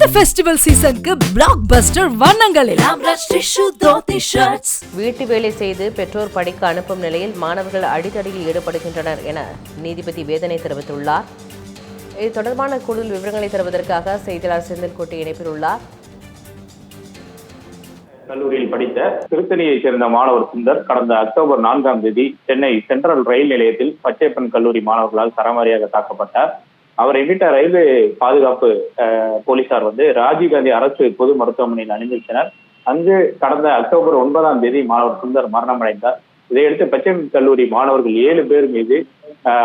இந்த ஃபெஸ்டிவல் சீசனுக்கு பிளாக் பஸ்டர் வண்ணங்களில் வீட்டு வேலை செய்து பெற்றோர் படிக்க அனுப்பும் நிலையில் மாணவர்கள் அடிதடியில் ஈடுபடுகின்றனர் என நீதிபதி வேதனை தெரிவித்துள்ளார். இது தொடர்பான கூடுதல் விவரங்களை தருவதற்காக செய்தியாளர் செந்தில்குட்டி இணைப்பில் உள்ளார். கல்லூரியில் படித்த திருத்தணியைச் சேர்ந்த மாணவர் சுந்தர் கடந்த அக்டோபர் நான்காம் தேதி சென்னை சென்ட்ரல் ரயில் நிலையத்தில் பச்சையப்பன் கல்லூரி மாணவர்களால் சரமாரியாக தாக்கப்பட்டார். அவரை மீட்ட ரயில்வே பாதுகாப்பு போலீசார் வந்து ராஜீவ்காந்தி அரசு பொது மருத்துவமனையில் அனுமதித்தனர் அங்கு கடந்த அக்டோபர் ஒன்பதாம் தேதி மாணவர் சுந்தர் மரணமடைந்தார். இதையடுத்து பச்சை கல்லூரி மாணவர்கள் ஏழு பேர் மீது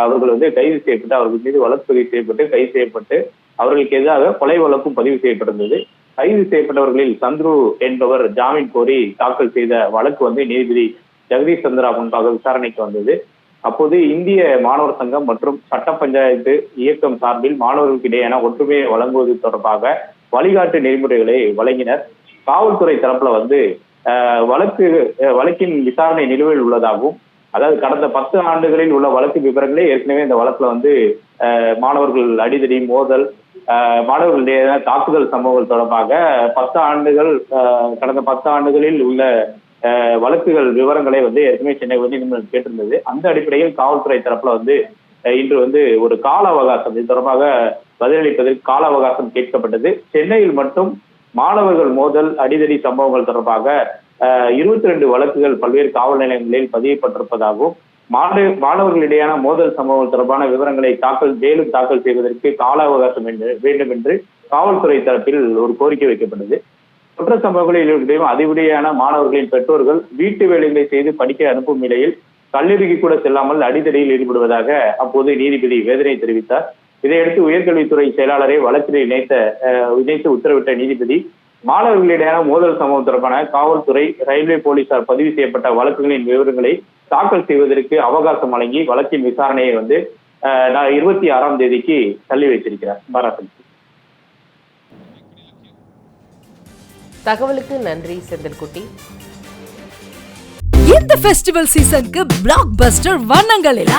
அவர்கள் வந்து கைது செய்யப்பட்டு அவர்கள் மீது வழக்கு பதிவு செய்யப்பட்டு கைது செய்யப்பட்டு அவர்களுக்கு எதிராக கொலை வழக்கும் பதிவு செய்யப்பட்டிருந்தது. கைது செய்யப்பட்டவர்களில் சந்துரு என்பவர் ஜாமீன் கோரி தாக்கல் செய்த வழக்கு வந்து நீதிபதி ஜெகதீஷ் சந்திரா முன்பாக விசாரணைக்கு வந்தது. அப்போது இந்திய மாணவர் சங்கம் மற்றும் சட்ட பஞ்சாயத்து இயக்கம் சார்பில் மாணவர்களுக்கு இடையேயான ஒற்றுமையை வழங்குவது தொடர்பாக வழிகாட்டு நெறிமுறைகளை வழங்கினர். காவல்துறை தரப்புல வந்து வழக்கு வழக்கின் விசாரணை நிலுவையில் உள்ளதாகவும் அதாவது கடந்த பத்து ஆண்டுகளில் உள்ள வழக்கு விவரங்களே ஏற்கனவே இந்த வழக்குல வந்து மாணவர்கள் அடிதடி மோதல் மாணவர்களுடைய தாக்குதல் சம்பவங்கள் தொடர்பாக பத்து ஆண்டுகள் கடந்த பத்து ஆண்டுகளில் உள்ள வழக்குகள் விவரங்களை வந்து ஏற்கனவே சென்னை உயர்நீதிமன்றம் கேட்டிருந்தது. அந்த அடிப்படையில் காவல்துறை தரப்புல வந்து இன்று வந்து ஒரு கால அவகாசம் இது தொடர்பாக பதிலளிப்பதற்கு கால அவகாசம் கேட்கப்பட்டது. சென்னையில் மட்டும் மாணவர்கள் மோதல் அடிதடி சம்பவங்கள் தொடர்பாக இருபத்தி ரெண்டு வழக்குகள் பல்வேறு காவல் நிலையங்களில் பதியப்பட்டிருப்பதாகவும் மாணவ மாணவர்களிடையான மோதல் சம்பவங்கள் தொடர்பான விவரங்களை தாக்கல் மேலும் தாக்கல் செய்வதற்கு கால அவகாசம் என்று- வேண்டும் என்று காவல்துறை தரப்பில் ஒரு கோரிக்கை வைக்கப்பட்டது. குற்ற சம்பவங்களில் ஈடுபடும் அதிபடியான மாணவர்களின் பெற்றோர்கள் வீட்டு வேலைகளை செய்து படிக்க அனுப்பும் நிலையில் கல்லூரிக்கு கூட செல்லாமல் அடிதடியில் ஈடுபடுவதாக அப்போது நீதிபதி வேதனை தெரிவித்தார். இதையடுத்து உயர்கல்வித்துறை செயலாளரை வழக்கில் இணைத்த இணைத்து உத்தரவிட்ட நீதிபதி மாணவர்களிடையான மோதல் சம்பவம் தொடர்பான காவல்துறை ரயில்வே போலீசார் பதிவு செய்யப்பட்ட வழக்குகளின் விவரங்களை தாக்கல் செய்வதற்கு அவகாசம் வழங்கி வழக்கின் விசாரணையை வந்து நான் இருபத்தி ஆறாம் தேதிக்கு தள்ளி வைத்திருக்கிறார். பாராட்டு தகவலுக்கு நன்றி செந்தில்குட்டி இந்த ஃபெஸ்டிவல் சீசனுக்கு பிளாக் பஸ்டர் வண்ணங்களில்